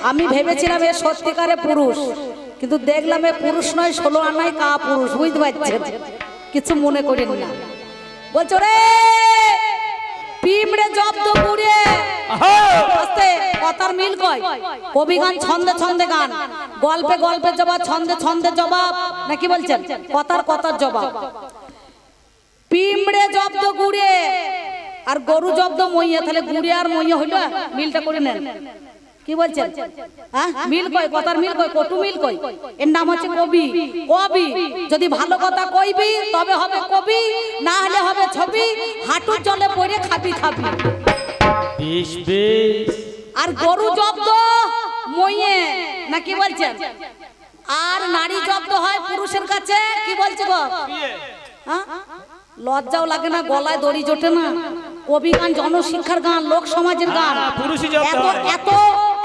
আমি ভেবেছিলাম এ সত্যিকারে পুরুষ কিন্তু দেখলাম এ পুরুষ নয় ষোলো আনায় কা পুরুষ বুঝতে পারছেন? কিছু মনে করেন না। বলছো রে পিমড়ে জব্দ পুড়ে। আস্তে কথার মিল কয়? কবি গান ছন্দে ছন্দে গান। গল্পে গল্পে জবাব ছন্দে ছন্দে জবাব। নাকি বলছেন? কথার কথার জবাব। পিমড়ে জব্দ গুড়ে। আর গরু জব্দ মইয়া তাহলে গুড়ে আর মইয়া হইল? মিলটা করে নেন। কি বলছেন? হ্যাঁ? মিল কই কথার মিল কই কটু মিল কই এর নাম হচ্ছে কবি। কবি। যদি ভালো কথা কইবি তবে হবে কবি। না হলে হবে ছবি। হাঁটুর জলে পড়ে খাবি খাবি। বেশ বেশ আর গরু জব্দ মইয়ে। না কি বলছেন? আর নারী জব্দ হয় পুরুষের কাছে কি বলছে গো? হ্যাঁ? লজ্জাও লাগে না গলায় দড়ি জোটে না। কবি গান জনশিক্ষার গান লোক সমাজের গান। হ্যাঁ, পুরুষই জব্দ এত এত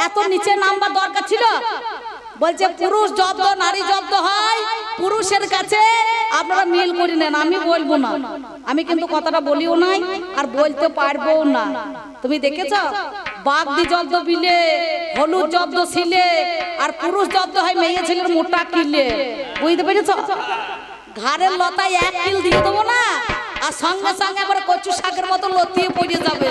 এত নিচে নাম্বার দরকার ছিল। বলছে, পুরুষ জব্দ, নারী জব্দ হয়, পুরুষের কাছে আপনারা মিল করি নেন, আমি বলব না। আমি কিন্তু কথাটা বলিও নাই, আর বলতে পারব না। তুমি দেখেছ? বাগদি জব্দ বিলে, হলুদ জব্দ ছিলে আর পুরুষ জব্দ হয় মেয়ে ছেলের মোটা কিলে। বুঝতে পেরেছ? ঘাড়ের লতায় এক কিল দিয়ে দেবো না? আর সঙ্গে সঙ্গে আবার কচু শাকের মতো লতিয়ে পড়ে যাবে।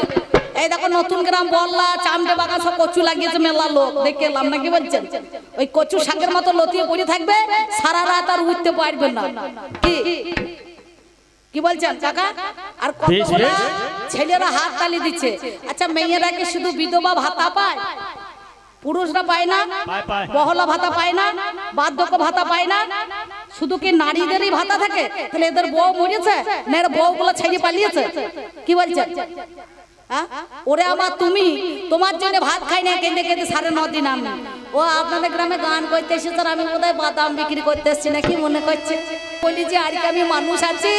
এই দেখো নতুন গ্রাম বললা চামড়ে বাগান সব কচু লাগিয়েছে মেলা লোক। দেখে এলাম নাকি বলছেন? ওই কচু শাকের মতো লতিয়ে পড়ে থাকবে সারা রাত আর উঠতে পারবে না। কি? কি বলছেন কাকা? আর কতগুলা ছেলেরা হাত তালি দিচ্ছে। আচ্ছা মেয়েরা কি শুধু বিধবা ভাতা পায়? পুরুষরা পায় না। বহলা ভাতা পায় না? বার্ধক্য ভাতা পায় না? শুধু কি নারীদেরই ভাতা থাকে? তাহলে এদের বউ মরেছে? না, এর বউ বউগুলো ছেড়ে পালিয়েছে? কি বলছেন হ্যাঁ? ওরে আমার তুমি, তোমার জন্য ভাত খাই না, কেঁদে কেঁদে সাড়ে ন দিন আমি। ও, আপনাদের গ্রামে গান করতে এসেছে আমি বোধহয় বাদাম বিক্রি করতে এসেছি নাকি মনে করছে? বলি যে, আর কি আমি মানুষ আছি?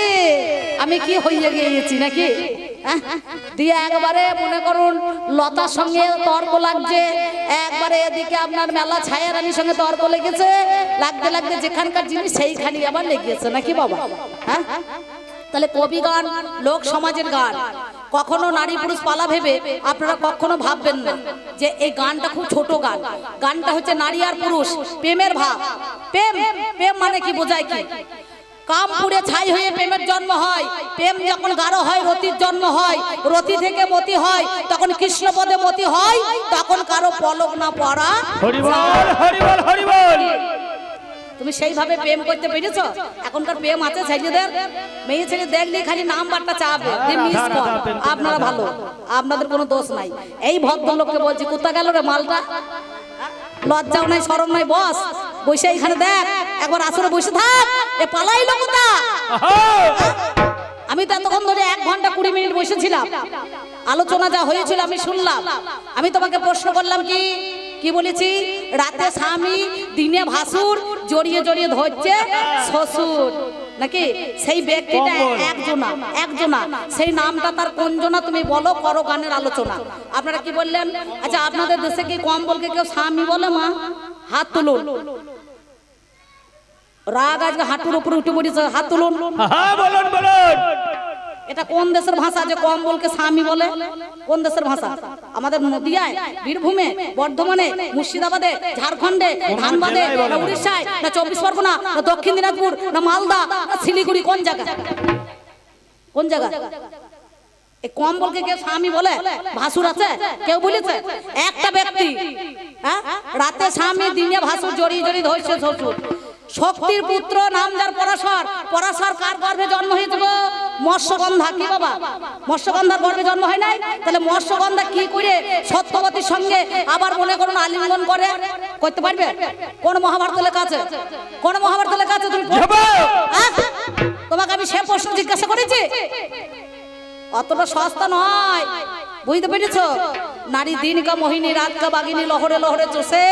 আমি কি হইয়ে গিয়েছি নাকি? দিয়ে একবারে মনে করুন, লতার সঙ্গে তর্ক লাগছে। একবারে এদিকে আপনার মেলা ছায়া রানীর সঙ্গে তর্ক লেগেছে। লাগতে লাগতে যেখানকার জিনিস সেইখানে আবার লেগেছে, নাকি বাবা? হ্যাঁ? তাহলে কবি গান, লোক সমাজের গান, কখনো নারী পুরুষ পালা ভেবে আপনারা কখনো ভাববেন না যে এই গানটা খুব ছোট গান। গানটা হচ্ছে নারী আর পুরুষ, প্রেমের ভাব। প্রেম প্রেম মানে কি, বোঝায় কি? কাম পুড়ে ছাই হয়ে প্রেমের জন্ম হয়। প্রেম যখন গাঢ় হয় রতির জন্ম হয়। রতি থেকে মতি হয় তখন কৃষ্ণপদে মতি হয় তখন কারও পলক না পড়া তুমি সেইভাবে প্রেম করতে পেরেছ? এখনকার প্রেম আছে ছেলেদের। মেয়ে ছেলে দেখলে খালি নাম্বারটা চাবে যে মিস দাও না, কর দাও, প্রেম করতে আপনারা ভালো আপনাদের কোনো দোষ নাই। এই ভদ্রলোককে বলছি কোথা গেল রে মালটা? লজ্জাও নাই শরম নাই বস। বসে এখানে দেখ একবার আসরে বসে থাক এ পালাইলো কোথা? আমি তো এতক্ষণ ধরে এক ঘণ্টা কুড়ি মিনিট বসেছিলাম। আলোচনা যা হয়েছিল আমি শুনলাম। আমি তোমাকে প্রশ্ন করলাম কি? কি বলেছি? রাতে স্বামী দিনে ভাসুর জড়িয়ে জড়িয়ে ধরছে শ্বশুর। নাকি? সেই ব্যক্তিটা। একজনা একজনা সেই নামটা তার কোনজনা তুমি বলো করো গানের আলোচনা। আপনারা কি বললেন? আচ্ছা আপনাদের দেশে কি কম্বলকে কেউ স্বামী বলে মা? হাত তুলুন। রাগ আজকে হাঁটুর উপরে উঠে পড়েছে হাত তুলুন। বলুন বলুন। এটা কোন দেশের ভাষা? যে কম্বলকে স্বামী বলে কোন দেশের ভাষা? আমাদের নদিয়ায় বীরভূমে বর্ধমানে মুর্শিদাবাদে ঝাড়খণ্ডে ধানবাদে না। উড়িষ্যায় না চব্বিশ পরগনা না দক্ষিণ দিনাজপুর না মালদা না শিলিগুড়ি কোন জায়গা কোন জায়গা এই কম্বলকে কেউ স্বামী বলে? ভাসুর আছে? কেউ বলেছে? একটা ব্যক্তি হ্যাঁ? রাতে স্বামী দিনে ভাসুর জড়িয়ে জড়িয়ে ধরছে শ্বশুর। শক্তির পুত্র নাম যার পরাশর। পরাশর কার গর্ভে জন্ম হয়েছে গো? মৎস্যগন্ধা কি বাবা? মৎস্যগন্ধার গর্ভে জন্ম হয় নাই? তাহলে মৎস্যগন্ধা কি করে সত্যবতীর সঙ্গে আবার মনে করুন আলিঙ্গন করে? করতে পারবে? কোন মহাভারত লেখা আছে? কোন মহাভারত লেখা আছে? তুমি? তোমাকে আমি সে প্রশ্ন জিজ্ঞাসা করেছি? অতটা সস্তা নয়। বুঝতে পেরেছ? নারী দিন কা মোহিনী রাত কা বাগিনী লহরে লহরে চষে।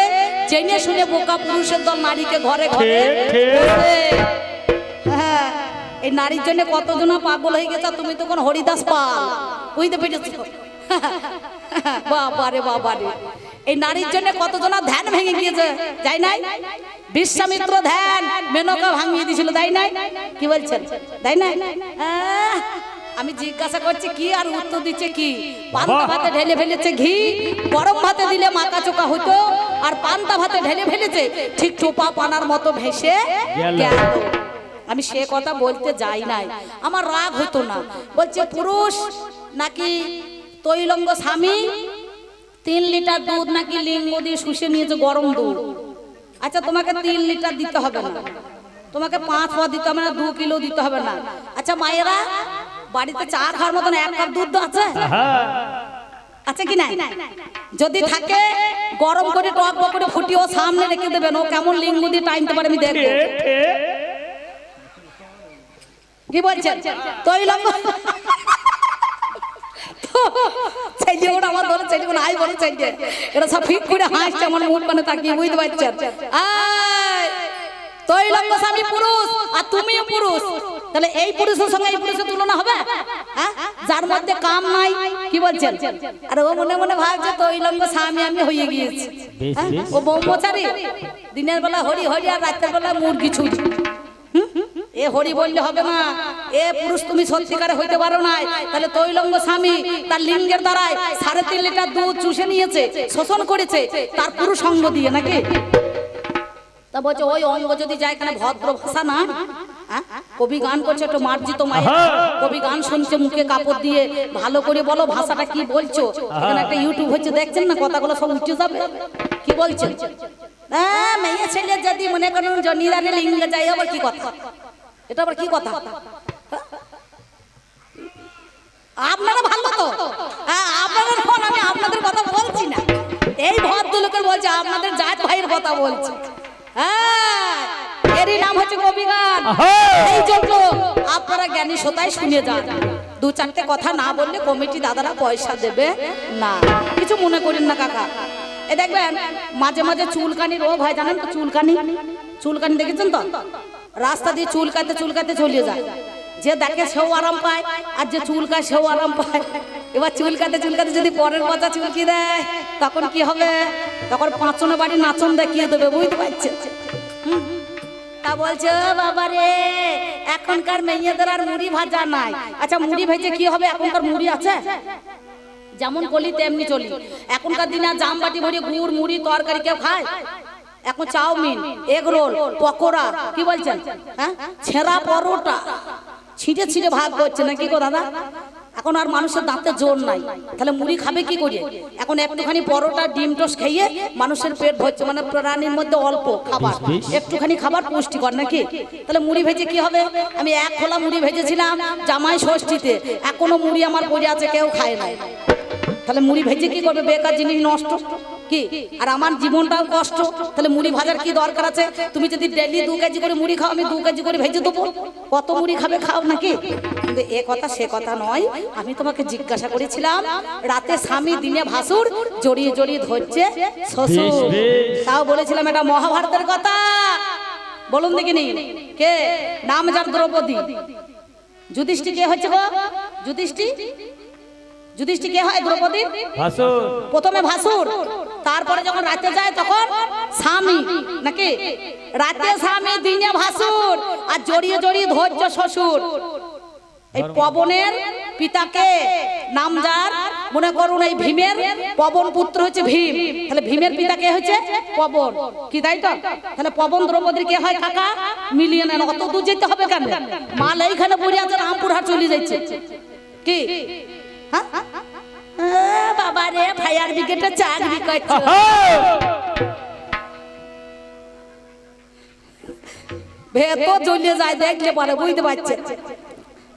জেনে শুনে বোকা পুরুষের দল নারীকে ঘরে ঘরে। হ্যাঁ এই নারীর জন্য কতজন পাগল হয়ে গেছে তুমি তো কোন হরিদাস পাল। বুঝতে পেরেছ? বাবারে বাবারে। এই নারীর জন্য কতজন ধ্যান ভেঙে গিয়েছে যাই নাই? বিশ্বামিত্র ধ্যান মেনকা ভাঙিয়ে দিয়েছিল তাই নাই? কি বলছেন? তাই নাই? আহ, আমি জিজ্ঞাসা করছি কি আর উত্তর দিচ্ছে কি? পান্তা ভাতে ঢেলে ফেলেছে ঘি গরম ভাতে দিলে মাকা চোকা হতো আর পান্তা ভাতে ঢেলে ফেলেছে ঠিক টোপা পানার মতো ভেসে গেল। আমি সে কথা বলতে যাই নাই। আমার রাগ হতো না। বলছে পুরুষ নাকি তৈলঙ্গ স্বামী? তিন লিটার দুধ নাকি লিঙ্গ দিয়ে শুষে নিয়েছে গরম দুধ? আচ্ছা তোমাকে তিন লিটার দিতে হবে না। তোমাকে পাঁচ পা দিতে হবে না দু কিলো দিতে হবে না। আচ্ছা মায়েরা বাড়িতে চা খাওয়ার মতন এক কাপ দুধ আছে? হ্যাঁ। আছে কি নাই? যদি থাকে গরম করে টক করে ফুটিয়ে সামনে রেখে দেবেন। ও কেমন লিঙ্গ দিয়ে টাইমতে পারে আমি দেখব। কি বলছেন? তৈলঙ্গ ছেলে ওরা আমার ধরে ছেলে কোনো আই বলে ছেলে এটা সব ফিট করে হাসছে আমার মুখ মানে তাকিয়ে বুঝতে পারছেন? আয়! তৈলঙ্গ স্বামী পুরুষ আর তুমিও পুরুষ। তাহলে এই পুরুষের সঙ্গে এই পুরুষের তুলনা হবে? হ্যাঁ? যার মধ্যে কাম নাই কি বলছেন? আর ও মনে মনে ভাবছে তৈলঙ্গ স্বামী আমি হয়ে গিয়েছি। হ্যাঁ? ও ব্রহ্মচারী। দিনের বেলা হরি হরি আর রাতের বেলা মুরগি ছুঁচ এ হরি বললে হবে না। এ পুরুষ তুমি সত্যিকারে হইতে পারো না তাহলে তৈলঙ্গ স্বামী তার লিঙ্গের দ্বারায় সাড়ে তিন লিটার দুধ চুষে নিয়েছে শোষণ করেছে তার পুরুষ অঙ্গ দিয়ে নাকি? তা বলছে ওই অঙ্গ যদি যায় এখানে ভদ্র ভাষা না? হ্যাঁ? কবি গান করছে একটু মার্জিত মায়ের। কবি গান শুনছে মুখে কাপড় দিয়ে ভালো করে বলো ভাষাটা কি বলছো? এখানে একটা ইউটিউব হচ্ছে দেখছেন না কথাগুলো সব উঠে যাবে? কি বলছেন হ্যাঁ মেয়ে ছেলে যদি মনে করেন জনিরানে লিঙ্গে যাই আবার কি কথা? এটা আবার কি কথা? আপনারা ভালো তো? হ্যাঁ আপনারা ফোন আমি আপনাদের কথা বলছি না। এই ভদ্রলোকের বলছে আপনাদের জাত ভাইয়ের কথা বলছি। হ্যাঁ এরই নাম হচ্ছে কবি গান আহা! এই জন্য আপনারা জ্ঞানী শ্রোতায় শুনে যান। দু চারটে কথা না বললে কমিটি দাদারা পয়সা দেবে না। কিছু মনে করেন না কাকা। এ দেখবেন মাঝে মাঝে চুলকানি রোগ হয় জানেন তো চুলকানি? চুলকানি দেখেছেন তো? রাস্তা দিয়ে চুলকাতে চুলকাতে চলে যায়। যে দেখে সেও আরাম পায় আর যে চুলকায় সেও আরাম পায়। এবার চুলকাতে চুলকাতে যদি পরের কথা চুলকি দেয়, তখন কি হবে? তখন পাঁচনে বাড়ি নাচন দেখিয়ে দেবে, বুঝতে পারছেন তা বলছে, "ও বাবা রে, এখনকার মেয়েদের আর মুড়ি ভাজা নাই। আচ্ছা মুড়ি ভেজে কি হবে? এখনকার মুড়ি আছে? যেমন বলি তেমনি চলি। এখনকার দিনে জামবাটি ভরে গুড়, মুড়ি, তরকারি কেউ খায়? এখন চাউমিন, এগ রোল, পকোড়া, কি বলছেন? হ্যাঁ? ছেঁড়া পরোটা। ছিটে ছিটে ভাগ করছে না কি গো দাদা? এখন আর মানুষের দাঁতে জোর নাই। তাহলে মুড়ি খাবে কি করে? এখন একটুখানি পরোটা ডিম টোস খেয়ে মানুষের পেট ভরছে মানে প্রাণীর মধ্যে অল্প খাবার। একটুখানি খাবার পুষ্টিকর নাকি? তাহলে মুড়ি ভেজে কি হবে? আমি এক খোলা মুড়ি ভেজেছিলাম জামাই ষষ্ঠীতে। এখনও মুড়ি আমার পড়ে আছে কেউ খায় নাই। তাহলে মুড়ি ভেজে কি করবে? বেকার জিনিস নষ্ট। কি? আর আমার জীবনটাও কষ্ট। তাহলে মুড়ি ভাজার কি দরকার আছে? তুমি যদি ডেলি দু কেজি করে মুড়ি খাও আমি দু কেজি করে ভেজে দেবো। কত মুড়ি খাবে খাও নাকি? কিন্তু এ কথা সে কথা নয়। আমি তোমাকে জিজ্ঞাসা করেছিলাম রাতে স্বামী দিনে ভাসুর জড়িয়ে জড়িয়ে ধরছে শ্বশুর। বেশ, বেশ। তাও বলেছিলাম এটা মহাভারতের কথা। বলুন দেখি দেখিনি? কে? নাম যার দ্রৌপদী। যুধিষ্ঠি কে হচ্ছে গো? যুধিষ্ঠি? যুধিষ্ঠি কে হয় দ্রৌপদী? প্রথমে ভাসুর। তারপরে যখন রাতে যায় তখন স্বামী নাকি রাতে স্বামী দিনে ভাসুর আর জড়িয়ে জড়িয়ে ধৈর্য শ্বশুর। এই পবনের পিতাকে নাম যার মনে করুন এই ভীমের পবন পুত্র হচ্ছে ভীম। তাহলে ভীমের পিতা কে হচ্ছে পবন। কি তাই তো? তাহলে পবন দ্রৌপদীর কে হয় কাকা? মিলিয়ে নেন অত দূর যেতে হবে কেন? মাল এইখানে পড়ে আছে রামপুরহাট চলে যাচ্ছে। কি? হ্যাঁ? আহ, বাবা রে ফায়ার ব্রিগেডে চাকরি করছ ভেতর জ্বলিয়ে যায় দেখলে পারে বুঝতে পারছে।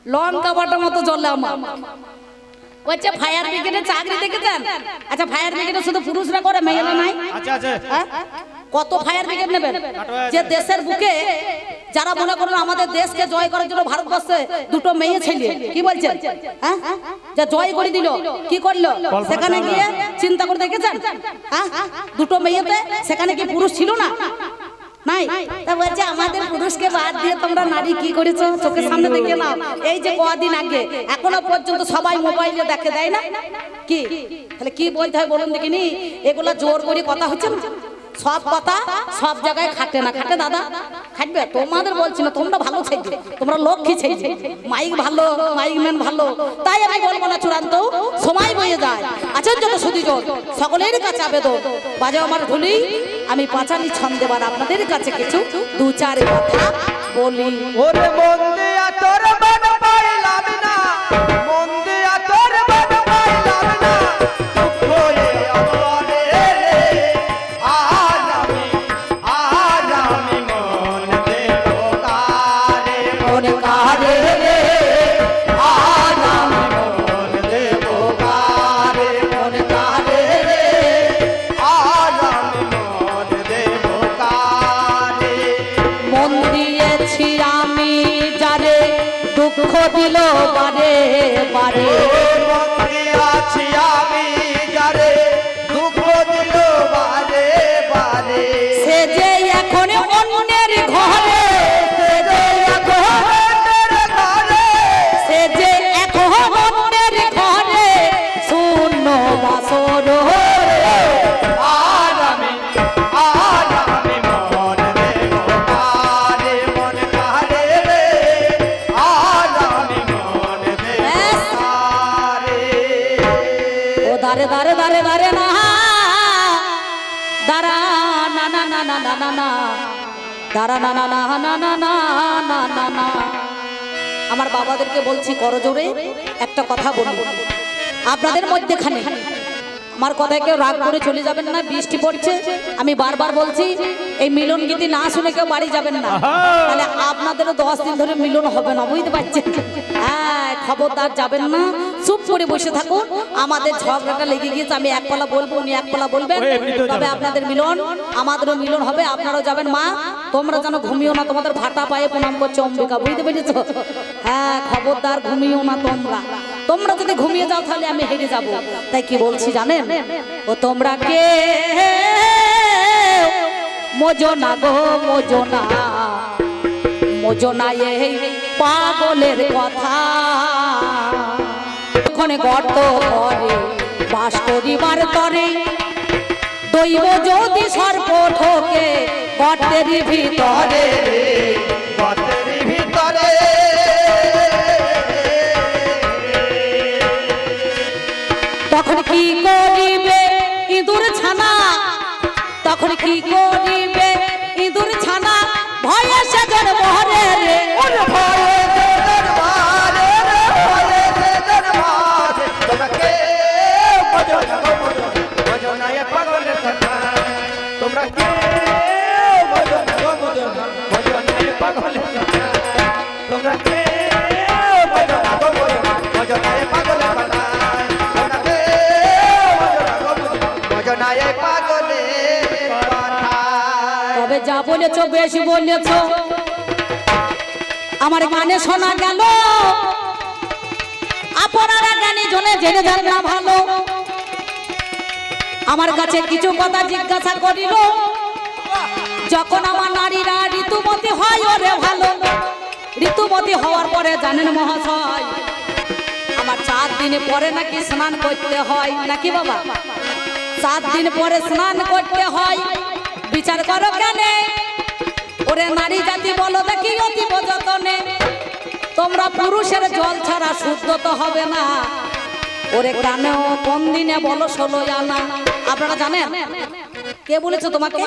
লঙ্কা বাটার মতো জ্বলে আমার। বলছে ফায়ার ব্রিগেডে চাকরি দেখেছেন? আচ্ছা ফায়ার ব্রিগেডে শুধু পুরুষরা করে মেয়েরা নাই? আচ্ছা আচ্ছা। হ্যাঁ? কত ফায়ার ব্রিগেড নেবেন? যে দেশের বুকে যারা মনে করুন আমাদের দেশকে জয় করার জন্য ভারতবর্ষে দুটো মেয়ে ছেলে কি বলছেন? হ্যাঁ? যা জয় করে দিল কি করল? সেখানে গিয়ে চিন্তা করে দেখেছেন? হ্যাঁ? দুটো মেয়েতে সেখানে কি পুরুষ ছিল না? নাই? তা বলছে আমাদের পুরুষকে বাদ দিয়ে তোমরা নারী কি করেছ? চোখের সামনে দেখে নাও। এই যে কদিন আগে এখনও পর্যন্ত সবাই মোবাইলে দেখে দেয় না? কি? তাহলে কি বলতে হয় বলুন দেখিনি? এগুলা জোর করে কথা হচ্ছে না? সব কথা সব জায়গায় খাটে না। খাটে দাদা, খাটবে? তোমাদের বলছি না, তোমরা ভালো ছেলে, তোমরা লক্ষ্মী ছেলে। মাইক ভালো, মাইক ম্যান ভালো। তাই আমি বলব না চূড়ান্ত, সময় বয়ে যায়। আছেন যত সুদীজন, সকলের কাছে আবেদন। বাজে আমার ধুলি আমি পাঁচালি ছন্দেবার আপনাদের কাছে কিছু দু চার কথা বলি। ওরে মন্দিয়া তোর পাইলাম না। না না না না না না না না না না না। আমার বাবাদেরকে বলছি করজোরে একটা কথা বলব আপনাদের মধ্যেখানে আমার কথায় কেউ রাগ করে চলে যাবেন না বৃষ্টি পড়ছে। আমি বারবার বলছি এই মিলন গীতি না শুনে কেউ বাড়ি যাবেন না। তাহলে আপনাদেরও দশ দিন ধরে মিলন হবে না বুঝতে পারছেন? হ্যাঁ খবরদার যাবেন না। চুপ করে বসে থাকুন। আমাদের ঝগড়াটা লেগে গিয়েছে আমি এক পালা বলব উনি এক পালা বলবেন তবে আপনাদের মিলন আমাদেরও মিলন হবে আপনারাও যাবেন মা। তোমরা যেন ঘুমিও না তোমাদের ভাটা পায়ে প্রণাম করছে অম্বিকা বুঝতে পেরেছ? হ্যাঁ খবরদার ঘুমিও না তোমরা। তোমরা যদি ঘুমিয়ে যাও, তাহলে আমি হেরে যাব। তাই কি বলছি জানেন? ও তোমরা কে? মজনা গো মজনা মজনা এই পাগলের কথা। ওখানে গর্ত করে, বাস করিবার তরে, দৈব যদি সর্প ঠোকে গর্তের ভিতরে তখন কি করিবে? ইঁদুর ছানা তখন কি করিবে? বলেছ, বেশি বলেছ। আমার গানে শোনা গেল। আপনারা গানে জনে জেনে যান না ভালো। আমার কাছে কিছু কথা জিজ্ঞাসা করিল। যখন আমার নারীরা ঋতুমতি হয়, ওরে ভালো। ঋতুমতি হওয়ার পরে জানেন মহাশয়, আমার চার দিনে পরে নাকি স্নান করতে হয়, নাকি বাবা? সাত দিন পরে স্নান করতে হয়। বিচার করো কেন? ওরে নারী জাতি বলো দেখি অতি যতনে। তোমরা পুরুষের জল ছাড়া শুদ্ধ তো হবে না। ওরে কেন কোন দিনে বলো ষোলো আনা। আপনারা জানেন? কে বলেছে তোমাকে?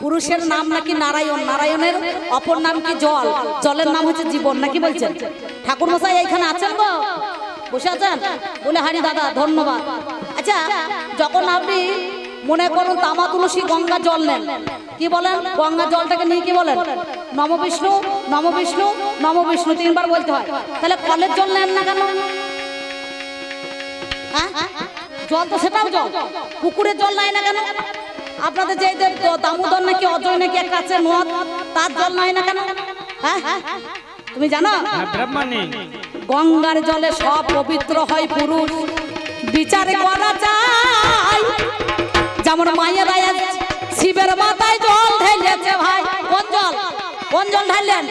পুরুষের নাম নাকি নারায়ণ? নারায়ণের অপর নাম কি জল? জলের নাম হচ্ছে জীবন, নাকি বলছেন? ঠাকুর মশাই এইখানে আছেন তো? বসে আছেন? বলে, হারি দাদা, ধন্যবাদ। আচ্ছা যখন আপনি মনে করুন তামা তুলসী গঙ্গা জল নেন কি বলেন? গঙ্গা জলটাকে নিয়ে কি বলেন? নম বিষ্ণু নম বিষ্ণু নম বিষ্ণু তিনবার বলতে হয়। তাহলে কলের জল নেন না কেন? হ্যাঁ? জল তো সেটাও জল। পুকুরের জল নাই না কেন? আপনাদের যে দামোদর নাকি অজয় নাকি একটা আছে নদ তার জল নাই না কেন? হ্যাঁ? তুমি জানো? গঙ্গার জলে সব পবিত্র হয় পুরুষ। বিচার করা যায়। যেমন মায়েরা শিবের মাথায় জল ঢেলেছে ভাই। কোন জল? কোন জল ঢাললেন?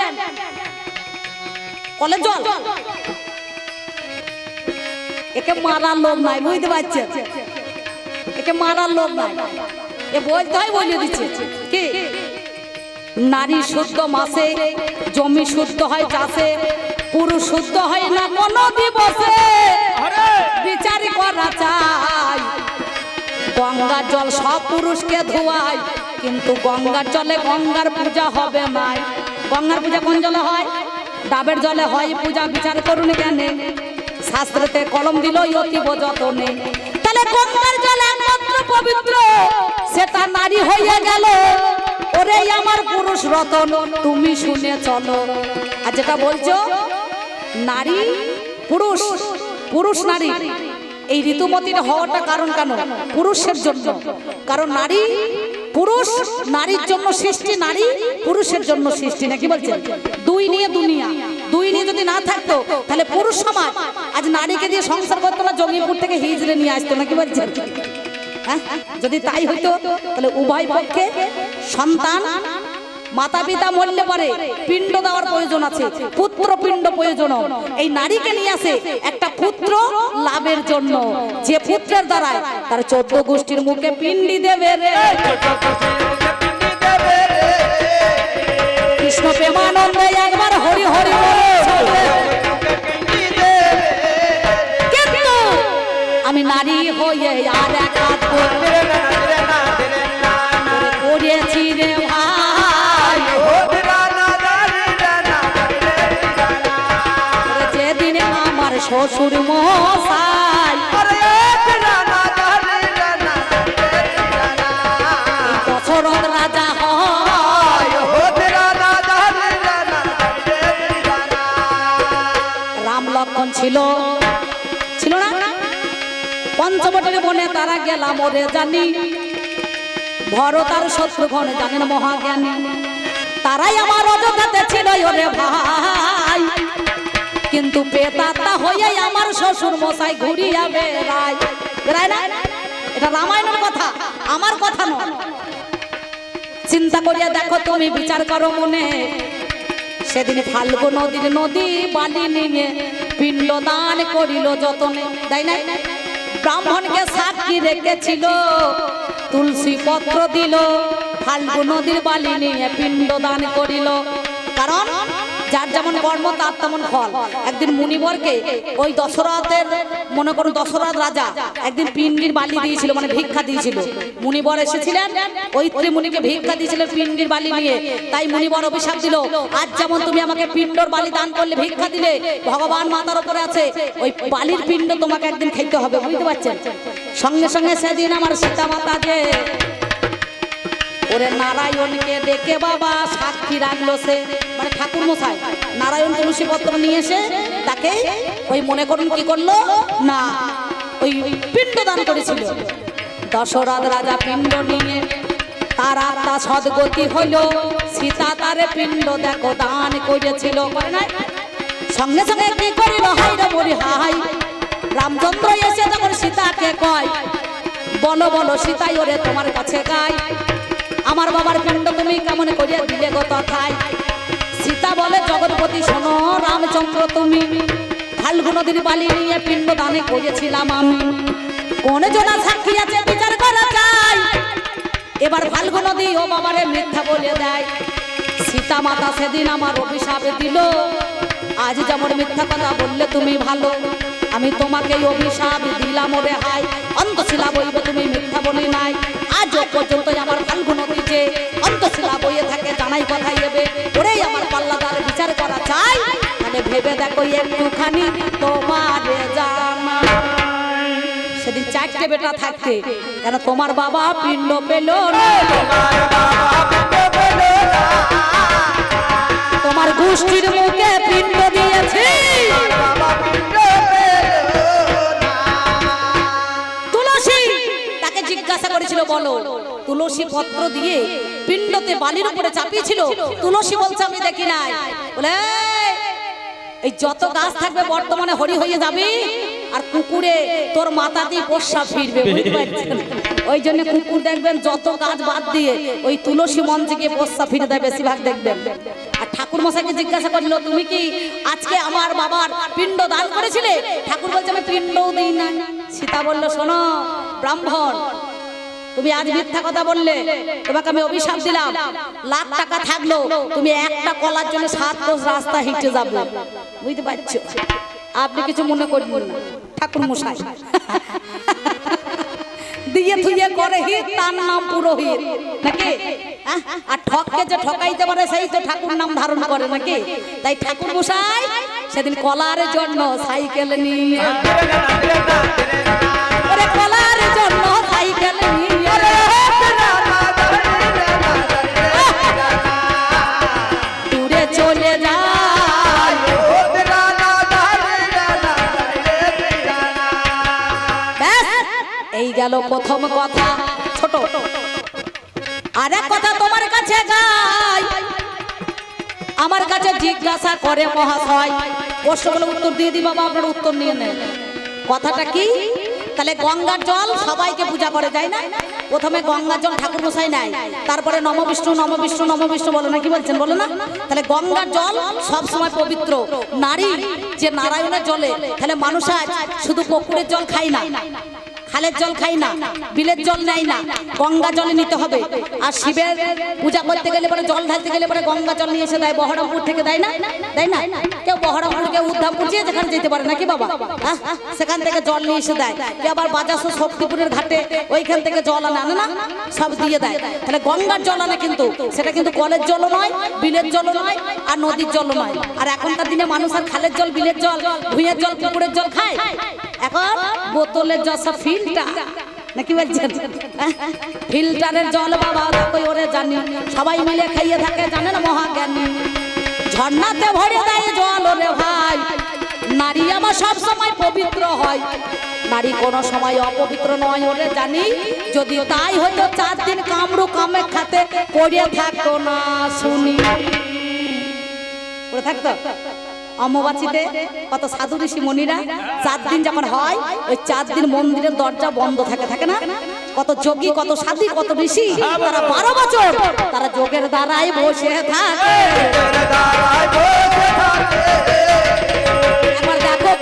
কলের জল? একে মারার লোক নাই বুঝতে পারছেন? একে মারার লোক নাই। এ বলতে হয় বলে দিচ্ছে। কি? নারী শুদ্ধ মাসে জমি শুদ্ধ হয় চাষে পুরুষ শুদ্ধ হয় না কোনো দিবসে। বিচার করা চাই। গঙ্গার জল সব পুরুষকে ধোয়ায় কিন্তু গঙ্গার জলে গঙ্গার পূজা হবে নাই। গঙ্গার পূজা কোন জলে হয়? ডাবের জলে হয়, পূজা বিচার করুন কেন। শাস্ত্রতে কলম দিল, অতীব যতনে। তাহলে গঙ্গার জল একমাত্র পবিত্র, সে সেটা নারী হইয়া গেল। ওরে আমার পুরুষ রতন, তুমি শুনে চলো। আর যেটা বলছো, নারী, পুরুষ পুরুষ নারী। এই ঋতুমতির হওয়াটা কারণ কেন? পুরুষের জন্য। কারণ নারী পুরুষ নারীর জন্য সৃষ্টি, নারী পুরুষের জন্য সৃষ্টি, নাকি বলছেন? দুই নিয়ে দুনিয়া। দুই নিয়ে যদি না থাকতো, তাহলে পুরুষ সমাজ আজ নারীকে দিয়ে সংসার করতো না, জঙ্গিপুর থেকে হিজড়ে নিয়ে আসতো, নাকি বলছেন? হ্যাঁ? যদি তাই হইতো তাহলে উভয় পক্ষে সন্তান মাতা পিতা মরলে পরে পিণ্ড দেওয়ার প্রয়োজন আছে, পুত্র পিণ্ড প্রয়োজন। এই নারীকে নিয়ে আসে একটা পুত্র লাভের জন্য। যে পুত্রের দ্বারায় তার চোদ্দ গোষ্ঠীর মুখে পিণ্ডি দেবে রে। শ্বশুর মশাই দশরথ রাজা রাম লক্ষণ ছিল। ছিল না? পঞ্চবটের বনে তারা গেলাম ওরে জানি। ভরত আর শত্রুঘ্ন জানেন মহাজ্ঞানী। তারাই আমার অযোগ্যতে ছিল ওরে ভাই। কিন্তু পেতাত্তা হয়ে আমার শ্বশুর মশাই ঘুরিয়া বেড়ায়। না? এটা রামায়ণের কথা, আমার কথা নয়। চিন্তা করিয়া দেখো তুমি বিচার করো মনে। সেদিন ফাল্গু নদীর নদী বালি নিয়ে পিণ্ড দান করিল যতনে। তাই না? ব্রাহ্মণকে সাক্ষী রেখেছিল, তুলসী পত্র দিল ফাল্গু নদীর বালি নিয়ে পিণ্ড দান করিল। কারণ যার যেমন কর্ম, তার তেমন ফল। একদিন মুনিবরকে ওই দশরথের, মনে করুন দশরথ রাজা, একদিন পিন্ডির বালি দিয়েছিল মানে ভিক্ষা দিয়েছিল। মুনিবর এসেছিলেন, ওই মুনিকে ভিক্ষা দিয়েছিলেন পিন্ডির বালি নিয়ে। তাই মুনিবর অভিশাপ দিল, আজ যেমন তুমি আমাকে পিণ্ডর বালি দান করলে, ভিক্ষা দিলে, ভগবান মাতার ওপরে আছে, ওই বালির পিণ্ড তোমাকে একদিন খেতে হবে, বুঝতে পারছেন? সঙ্গে সঙ্গে সেদিন আমার সীতা মাতা যে ওরে নারায়ণকে ডেকে বাবা সাক্ষী রাখল সে। মানে ঠাকুর মশাই, নারায়ণ তুলসী পত্র নিয়ে এসে তাকে ওই মনে করুন কি করল? না, ওই পিণ্ড দান করেছিল। দশরথ রাজা পিণ্ড নিয়ে তার আত্মা সদ্গতি হইল। সীতা তারে পিণ্ড দেখো দান করেছিল? সঙ্গে সঙ্গে কি করিল? হাই রে বলি হাই রামচন্দ্র এসে যখন সীতাকে কয়, বলো বলো, সীতাই ওরে তোমার কাছে গায়। আমার বাবার পিণ্ড তুমি কেমন করিয়া দিলে গো তথায়? সীতা বলে, জগৎপতি, শোনো, রামচন্দ্র তুমি ফাল্গু নদীর বালি নিয়ে পিণ্ড দানে করেছিলাম আমি। কোন জনা সাক্ষী আছে বিচার করা চাই এবার ফাল্গু নদী ও বাবারে মিথ্যা বলে দেয়। সীতা মাতা সেদিন আমার অভিশাপ দিল। আজ যেমন মিথ্যা কথা বললে তুমি ভালো, আমি তোমাকে অভিশাপ দিলাম ওরে হাই অন্তশিলা বইবে তুমি মিথ্যা বলি নাই। আজ পর্যন্ত আমার ফাল্গু নদী যে অন্তশিলা জানাই কথাই এবে। ওরেই আমার পাল্লাদার বিচার করা চাই। মানে ভেবে দেখো একটুখানি তোমার সেদিন চারটে বেটা থাকতে কেন তোমার বাবা পিণ্ড পেল তোমার গোষ্ঠীর মুখে পিণ্ড দিয়েছি। তুলসী, তাকে জিজ্ঞাসা করেছিল, বলো তুলসী পত্র দিয়ে পিণ্ডতে বালির উপরে চাপিয়েছিল। তুলসী বলছে আমি দেখি নাই। বলে "এই, যত গাছ থাকবে বর্তমানে হরি হয়ে যাবি আর কুকুরে তোর মাথা দিয়ে পোষা ফিরবে ওই জন্য কুকুর দেখবেন যত গাছ বাদ দিয়ে ওই তুলসী মঞ্চে গিয়ে পোষা ফিরে দেয় বেশিরভাগ দেখবেন। আর ঠাকুর মশাইকে জিজ্ঞাসা করল তুমি কি আজকে আমার বাবার পিণ্ড দান করেছিলে? ঠাকুর বলছে আমি পিণ্ডও দিই না সীতা বলল শোনো ব্রাহ্মণ তুমি আজ মিথ্যা কথা বললে, তোমাকে আমি অভিশাপ দিলাম। লাখ টাকা থাকল, তুমি একটা কলার জন্য সাত কোষ রাস্তা হেঁটে যাবে। বুঝতে পারছ? আপনি কিছু মনে করবেন না। ঠাকুর মশাই। দিয়ে হিত তার নাম পুরোহিত। নাকি? আর যে ঠকাইতে পারে, সেই তো নাম ধারণ করে তাই ঠাকুর মশাই, সেদিন কলার জন্য সাইকেল নিয়ে কলার জন্য গেল প্রথম কথা। ছোট। আর এক কথা তোমার কাছে গাই আমার কাছে জিজ্ঞাসা করে মহাশয়। প্রশ্নগুলো উত্তর দিয়ে দিই বাবা, আপনার উত্তর নিয়ে নেন। কথাটা কি? তাহলে গঙ্গার জল সবাইকে পূজা করে যায় না? প্রথমে গঙ্গার জল ঠাকুর মশাই নেয়। তারপরে নম বিষ্ণু নম বিষ্ণু নম বিষ্ণু বলো না কি বলছেন? বলো না। তাহলে গঙ্গার জল সব সময় পবিত্র। নারী যে নারায়ণের জলে, তাহলে মানুষ আজ শুধু পুকুরের জল খায় না। খালের জল খাই না, বিলের জল নেয় না, গঙ্গা জল নিতে হবে। আর শিবের পূজা করতে গেলে পরে জল ঢালতে গেলে পরে গঙ্গা জল নিয়ে এসে দেয়, বহরমপুর থেকে দেয় না? দেয় না? কেউ বহরমপুর, কেউ উদ্ধামপুর যে যেখানে যেতে পারে নাকি বাবা? সেখান থেকে জল নিয়ে এসে দেয়। কেউ আবার বাজাসো শক্তিপুরের ঘাটে ওইখান থেকে জল আনে আনে না? সব দিয়ে দেয়। তাহলে গঙ্গার জল আনে কিন্তু। সেটা কিন্তু কলের জলও নয়, বিলের জলও নয়, আর নদীর জলও নয়। আর এখনকার দিনে মানুষ আর খালের জল, বিলের জল, ভুঁইয়ের জল, পুকুরের জল খায়? এখন বোতলের জল সব ফিল্টার। নাকি বলছেন? ফিল্টারের জল বাবা কই ওরে জানি। সবাই মিলে খাইয়ে থাকে, জানেন মহাজ্ঞানী? ঝর্ণাতে ভরে দেয় জল ওরে ভাই। নারী আমার সব সময় পবিত্র হয়। নারী কোনো সময় অপবিত্র নয় ওরে জানি। যদি তাই হয়তো চার দিন কামড়ু কামে খাতে পড়ে থাকতো না, শুনি। পড়ে থাকতো? অম্বুবাচিতে কত সাধু ঋষি মনিরা, চার দিন যখন হয়, ওই চার দিন মন্দিরের দরজা বন্ধ থাকে থাকে না? কত যোগী, কত সাধু, কত ঋষি, তারা বারো বছর তারা যোগের দ্বারাই বসে থাকে।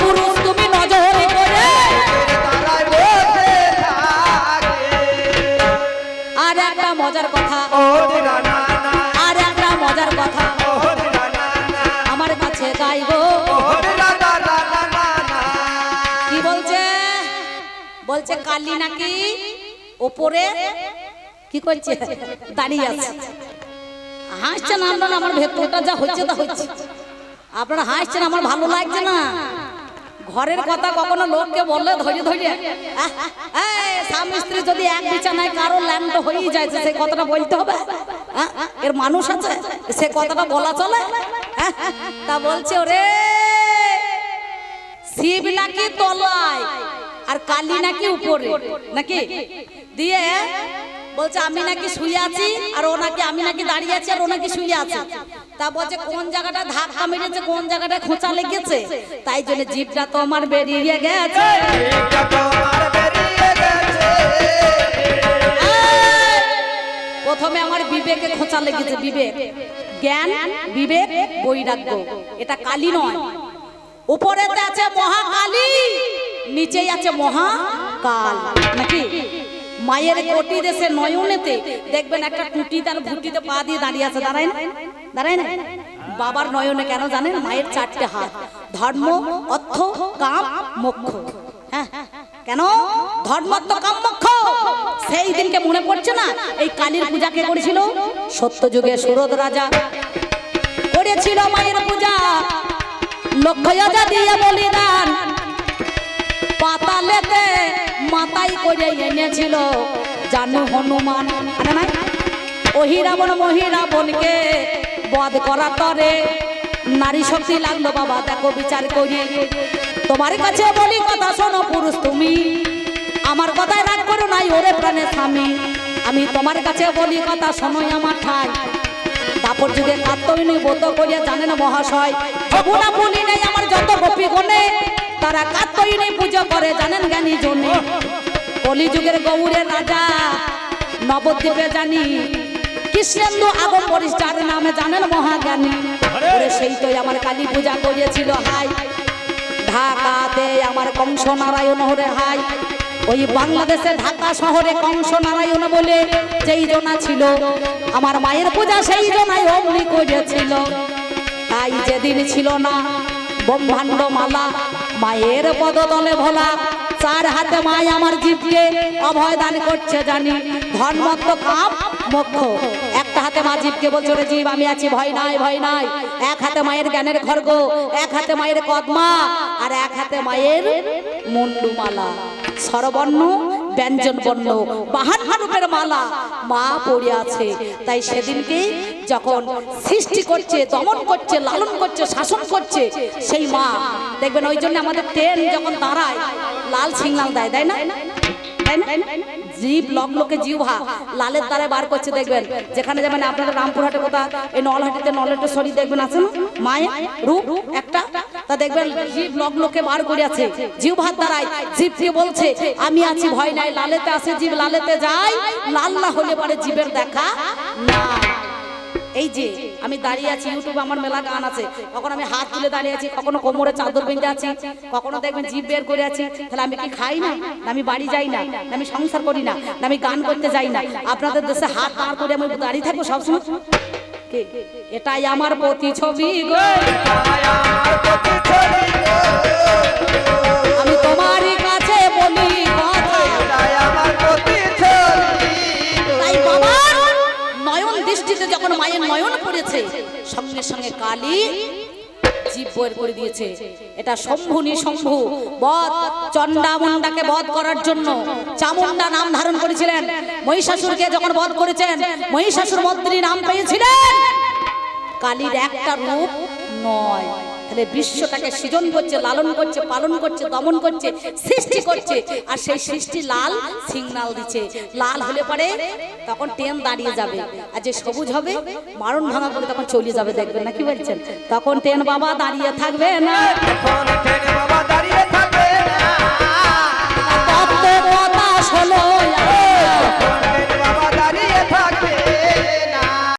তুমি আর একটা মজার কথা, আর একটা মজার কথা। বলছে, কালি নাকি ওপরে? কি করছে? দাঁড়িয়ে আছে। হাসছেন আপনারা? আমার ভেতরটা যা হচ্ছে তা হচ্ছে। আপনারা হাসছেন, আমার ভালো লাগছে না। ঘরের কথা কখনো লোককে বললে ধরে ধরে স্বামী স্ত্রী যদি এক বিছানায় কারও ল্যান্ড হয়েই যায় সেই কথাটা বলতে হবে। হ্যাঁ? এর মানুষ আছে, সে কথাটা বলা চলে। হ্যাঁ? তা বলছে, ওরে, শিব নাকি তলায়? আর কালী নাকি উপরে? নাকি? দিয়ে বলছে আমি নাকি শুয়ে আছি আর ও নাকি আমি নাকি দাঁড়িয়ে আছি আর ও নাকি শুয়ে আছে। তা বলছে কোন জায়গাটা ধাক্কা মেরেছে কোন জায়গাটা খোঁচা লেগেছে? তাই জন্য জিভটা তো আমার বেরিয়ে গেছে। প্রথমে আমার বিবেকে খোঁচা লেগেছে বিবেক। জ্ঞান বিবেক বৈরাগ্য। এটা কালী নয়। উপরেতে আছে মহাকালী। নিচেই আছে মহাকাল। নাকি? মায়ের কোটি দেশে নয়নেতে দেখবেন একটা টুটি তার ভুটিতে পা দিয়ে দাঁড়িয়ে আছে। দাঁড়ায় না? দাঁড়ায় না? বাবার নয়নে কেন জানেন? মায়ের চারটে হাত। ধর্ম, অর্থ, কাম, মোক্ষ। হ্যাঁ? কেন? ধর্মত্ব কাম, মোক্ষ। সেই দিনকে মনে পড়ছে না? এই কালীর পূজা কে করেছিল? সত্য যুগে সুরদ রাজা করেছিল মায়ের পূজা। লক্ষ হাজার দিয়ে বলিদান। পাতালেতে মাতাই করে এনেছিল। জানু হনুমান। আরে নাই মহিরাবণকে বধ করা তরে নারী শক্তি লাগল বাবা, দেখো বিচার করি তোমার কাছে বলি কথা শোনো পুরুষ তুমি। আমার কথায় রাগ করো নাই, ওরে প্রাণে স্বামী। আমি তোমার কাছে বলি কথা শোনোই আমার ঠাই। তারপর যুগে কাত্তইনি বোধ করিয়া জানেন মহাশয় ভগুনা বলি নেই আমার যত গোপী গনে তারা কাত্তইনি পুজো করে জানেন জ্ঞানী জনে কলিযুগের গৌরের রাজা নবদ্বীপে জানি। কৃষ্ণেন্দু আগম পরিষ্কার নামে জানেন মহাজ্ঞানী। সেই তো আমার কালী পূজা করিয়েছিল হাই। ঢাকাতে আমার কংস নারায়ণ হরে হাই। ওই বাংলাদেশে ঢাকা শহরে কংস নারায়ণ বলে যেই জনা ছিল আমার মায়ের পূজা সেই জনাই অমনি করেছিল তাই যেদিন ছিল না ব্রহ্মাণ্ড মালা মায়ের পদতলে ভোলা, চার হাতে মায় আমার জীবকে অভয় দান করছে জানি। ধর্মত্ব কাপ মোক্ষ। একটা হাতে মা জীবকে বলছো রে জীব, আমি আছি, ভয় নাই ভয় নাই। এক হাতে মায়ের জ্ঞানের খর্গ, এক হাতে মায়ের কদমা, আর এক হাতে মায়ের মুন্ডুমালা। স্বরবর্ণ ব্যঞ্জন বর্ণ, বাহান্ন রূপের মালা মা পড়ে আছে। তাই সেদিনকে যখন সৃষ্টি করছে, দমন করছে, লালন করছে, শাসন করছে, সেই মা, দেখবেন ওই জন্য আমাদের ট্রেন যখন দাঁড়ায়, লাল সিগনাল দেয়, তাই না? তাই না? জীব লগ্নকে জিহ্বা লালের দ্বারা বার করছে, দেখবেন। যেখানে যাবেন আপনাদের রামপুরহাটে কোথা, এই নলহাটিতে নলেটেশ্বরী দেখবেন, আছে না? মায়ের রূপ একটা। তা দেখবেন, জীব লগ্নকে বার করে আছে জিহ্বার দ্বারাই জীবকে বলছে, আমি আছি, ভয় নাই, লালেতে আসে জীব, লালেতে যাই। লাল না হলে পরে জীবের দেখা না। এই যে, আমি দাঁড়িয়ে আছি ইউটিউবে আমার মেলা গান আছে। কখনো আমি হাত তুলে দাঁড়িয়ে আছি, কখনো কোমরে চাদর বেঁধে আছি, কখনো দেখবেন জিভ বের করে আছি। তাহলে আমি কি খাই না? আমি বাড়ি যাই না? আমি সংসার করি না? আমি গান করতে যাই না? আপনাদের দেশে হাত দাঁড় করে আমি দাঁড়িয়ে থাকব সবসময়? এটাই আমার প্রতি ছবি গো। নয়ন সঙ্গে সঙ্গে কালী জীব বয়ের করে দিয়েছে। এটা বধ বধ করার জন্য চামুন্ডা নাম ধারণ করেছিলেন। মহিষাসুরকে যখন বধ করেছেন, মহিষাসুর মন্ত্রী নাম পেয়েছিলেন। কালীর একটা রূপ নয়। তাহলে বিশ্ব তাকে সৃজন করছে, লালন করছে, পালন করছে, দমন করছে, সৃষ্টি করছে। আর সেই সৃষ্টি লাল, সিগনাল দিচ্ছে। লাল হলে পরে তখন ট্রেন দাঁড়িয়ে যাবে। আর যে সবুজ হবে, মারণ ভাঙা করে তখন চলে যাবে, দেখবেন না কি বলছেন? তখন ট্রেন বাবা দাঁড়িয়ে থাকবে না। বাবা দাঁড়িয়ে